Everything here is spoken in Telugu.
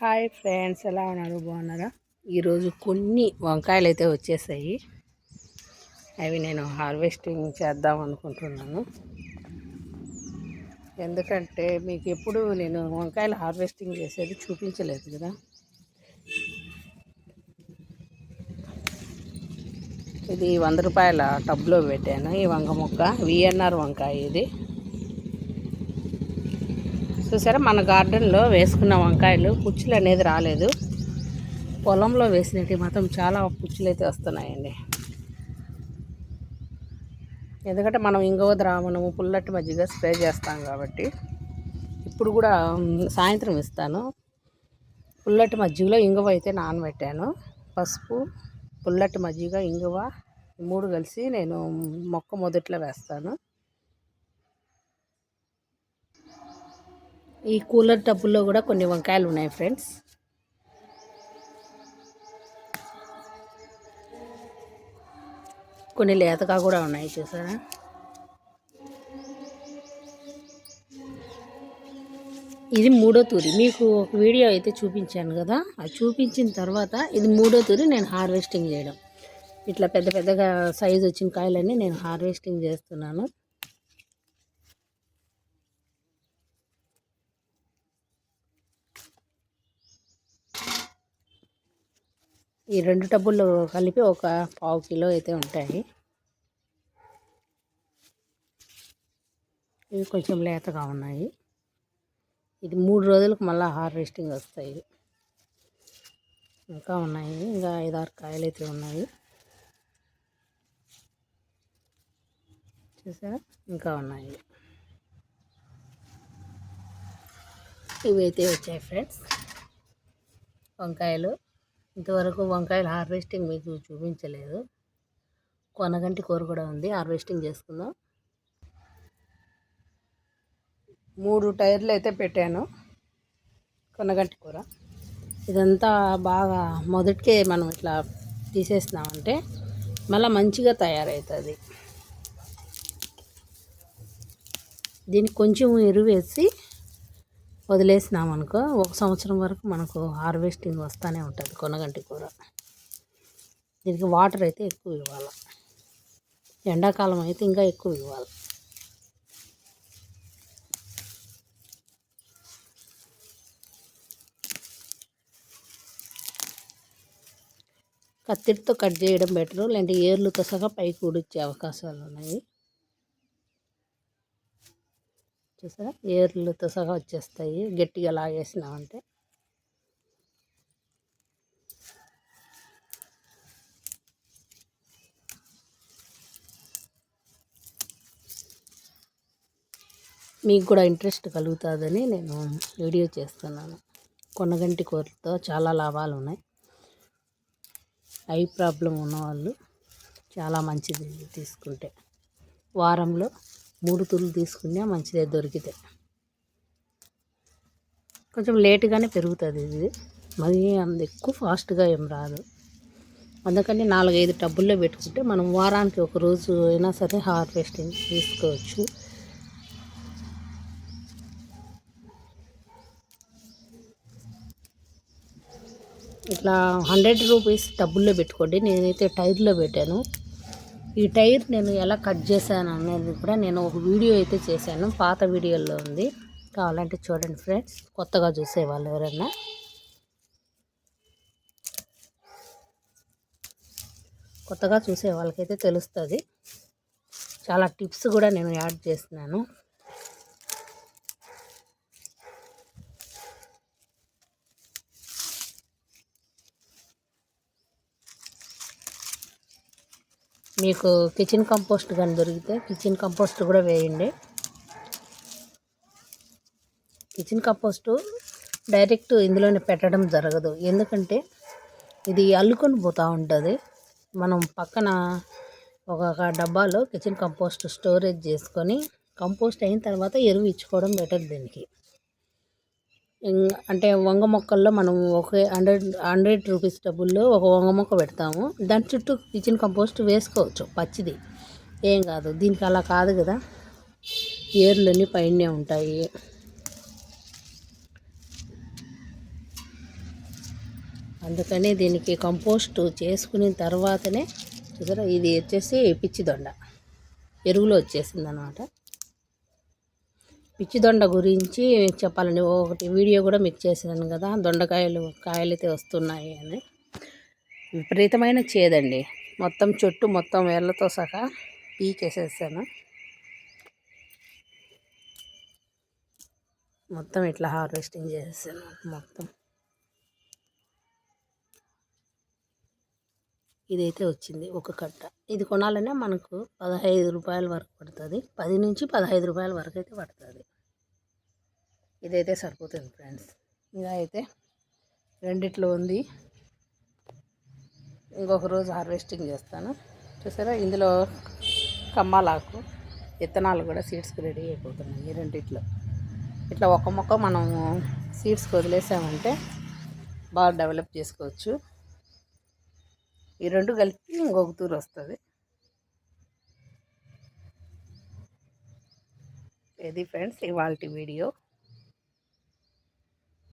హాయ్ ఫ్రెండ్స్ ఎలా ఉన్నారు? బాగున్నారా? ఈరోజు కొన్ని వంకాయలు అయితే వచ్చేసాయి. అవి నేను హార్వెస్టింగ్ చేద్దాం అనుకుంటున్నాను. ఎందుకంటే మీకు ఎప్పుడు నేను వంకాయలు హార్వెస్టింగ్ చేసేది చూపించలేదు కదా. ఇది వంద రూపాయల టబ్లో పెట్టాను. ఈ వంగ మొక్క విఎన్ఆర్ వంకాయ ఇది. చూసారా? మన గార్డెన్లో వేసుకున్న వంకాయలు పుచ్చులు అనేది రాలేదు. పొలంలో వేసినవి మాత్రం చాలా పుచ్చులు అయితే వస్తున్నాయండి. ఎందుకంటే మనం ఇంగవ ద్రావణము పుల్లటి మజ్జిగ స్ప్రే చేస్తాం కాబట్టి. ఇప్పుడు కూడా సాయంత్రం ఇస్తాను. పుల్లటి మజ్జిగలో ఇంగువ అయితే నానబెట్టాను. పసుపు పుల్లటి మజ్జిగ ఇంగువ మూడు కలిసి నేను మొక్క మొదట్లో వేస్తాను. ఈ కూలర్ టబ్బుల్లో కూడా కొన్ని వంకాయలు ఉన్నాయి ఫ్రెండ్స్. కొన్ని లేతగా కూడా ఉన్నాయి చూసారా? ఇది మూడో తూరి. మీకు ఒక వీడియో అయితే చూపించాను కదా. అది చూపించిన తర్వాత ఇది మూడో తూరి నేను హార్వెస్టింగ్ చేయడం. ఇట్లా పెద్ద పెద్దగా సైజు వచ్చిన కాయలన్నీ నేను హార్వెస్టింగ్ చేస్తున్నాను. ఈ రెండు టబ్బులు కలిపి ఒక పావు కిలో అయితే ఉంటాయి. ఇవి కొంచెం లేతగా ఉన్నాయి. ఇది మూడు రోజులకు మళ్ళీ హార్వెస్టింగ్ వస్తాయి. ఇంకా ఉన్నాయి. ఇంకా ఐదారు కాయలు అయితే ఉన్నాయి. చూసారా ఇంకా ఉన్నాయి. ఇవి అయితే వచ్చాయి ఫ్రెండ్స్. వంకాయలు ఇంతవరకు వంకాయలు హార్వెస్టింగ్ మీకు చూపించలేదు. కొనగంటి కూర కూడా ఉంది. హార్వెస్టింగ్ చేసుకుందాం. మూడు టైర్లు అయితే పెట్టాను. కొనగంటి కూర. ఇదంతా బాగా మొదటికే మనం ఇట్లా తీసేసినామంటే మళ్ళీ మంచిగా తయారవుతుంది దీనికి కొంచెం ఎరువు వదిలేసినామనుకో వదిలేసినాం అనుకో ఒక సంవత్సరం వరకు మనకు హార్వెస్టింగ్ వస్తూనే ఉంటుంది కొనగంటి కూర. దీనికి వాటర్ అయితే ఎక్కువ ఇవ్వాలి. ఎండాకాలం అయితే ఇంకా ఎక్కువ ఇవ్వాలి. కత్తిరితో కట్ చేయడం బెటరు లేదంటే ఏర్లతో సహా పైకి ఊడిచ్చే అవకాశాలు ఉన్నాయి. చూసారా? ఏర్లతో సహా వచ్చేస్తాయి. గట్టిగా లాగేసినామంటే మీకు కూడా ఇంట్రెస్ట్ కలుగుతుందని నేను వీడియో చేస్తున్నాను. కొనగంటి కూరతో చాలా లాభాలు ఉన్నాయి. ఐ ప్రాబ్లం ఉన్నవాళ్ళు చాలా మంచిది తీసుకుంటే. వారంలో మూడు తులు తీసుకున్నా మంచిదే దొరికితే. కొంచెం లేటుగానే పెరుగుతుంది ఇది. మరి అంత ఎక్కువ ఫాస్ట్గా ఏం రాదు. అందుకని నాలుగైదు టబ్బుల్లో పెట్టుకుంటే మనం వారానికి ఒక రోజు అయినా సరే హార్వెస్టింగ్ తీసుకోవచ్చు. ఇట్లా హండ్రెడ్ రూపీస్ టబ్బుల్లో పెట్టుకోండి. నేనైతే టైర్లో పెట్టాను. ఈ టైర్ నేను ఎలా కట్ చేశాను అనేది కూడా నేను ఒక వీడియో అయితే చేశాను. పాత వీడియోలో ఉంది. కావాలంటే చూడండి ఫ్రెండ్స్. కొత్తగా చూసేవాళ్ళు ఎవరైనా కొత్తగా చూసే వాళ్ళకైతే తెలుస్తుంది. చాలా టిప్స్ కూడా నేను యాడ్ చేస్తున్నాను. మీకు కిచెన్ కంపోస్ట్ కానీ దొరికితే కిచెన్ కంపోస్ట్ కూడా వేయండి. కిచెన్ కంపోస్టు డైరెక్ట్ ఇందులోనే పెట్టడం జరగదు. ఎందుకంటే ఇది అల్లుకొని పోతూ ఉంటుంది. మనం పక్కన ఒక డబ్బాలో కిచెన్ కంపోస్ట్ స్టోరేజ్ చేసుకొని కంపోస్ట్ అయిన తర్వాత ఎరువు ఇచ్చుకోవడం బెటర్ దీనికి. అంటే వంగ మొక్కల్లో మనం ఒక హండ్రెడ్ హండ్రెడ్ రూపీస్ డబ్బుల్లో ఒక వంగ మొక్క పెడతాము. దాని చుట్టూ కిచెన్ కంపోస్ట్ వేసుకోవచ్చు పచ్చిది. ఏం కాదు దీనికి అలా కాదు కదా. ఏర్లన్నీ పైనే ఉంటాయి. అందుకని దీనికి కంపోస్ట్ చేసుకున్న తర్వాతనే చూసారా? ఇది వచ్చేసి పిచ్చిదొండ ఎరువులు ఎరువులో వచ్చేసింది అనమాట పిచ్చి దొండ గురించి చెప్పాలని ఒకటి వీడియో కూడా మీకు చేశాను కదా దొండకాయలు కాయలైతే వస్తున్నాయి అని. విపరీతమైన చేదండి. మొత్తం చెట్టు మొత్తం వేళ్ళతో సహా పీకేసేసాను. మొత్తం ఇట్లా హార్వెస్టింగ్ చేసేసాను. మొత్తం ఇదైతే వచ్చింది ఒక కట్ట. ఇది కొనాలనే మనకు పదహైదు రూపాయల వరకు పడుతుంది. పది నుంచి పదహైదు రూపాయల వరకు అయితే పడుతుంది. ఇదైతే సరిపోతుంది ఫ్రెండ్స్. ఇంకా అయితే రెండిట్లో ఉంది. ఇంకొక రోజు హార్వెస్టింగ్ చేస్తాను. చూసారా? ఇందులో కమ్మాలాకు విత్తనాలు కూడా సీడ్స్కి రెడీ అయిపోతున్నాయి ఈ రెండిట్లో. ఇట్లా ఒక మొక్క మనము సీడ్స్కి వదిలేసామంటే బాగా డెవలప్ చేసుకోవచ్చు. ఈ రెండు కలిపి ఇంకొక తూరు వస్తుంది. ఇది ఫ్రెండ్స్ ఇవాళ వీడియో.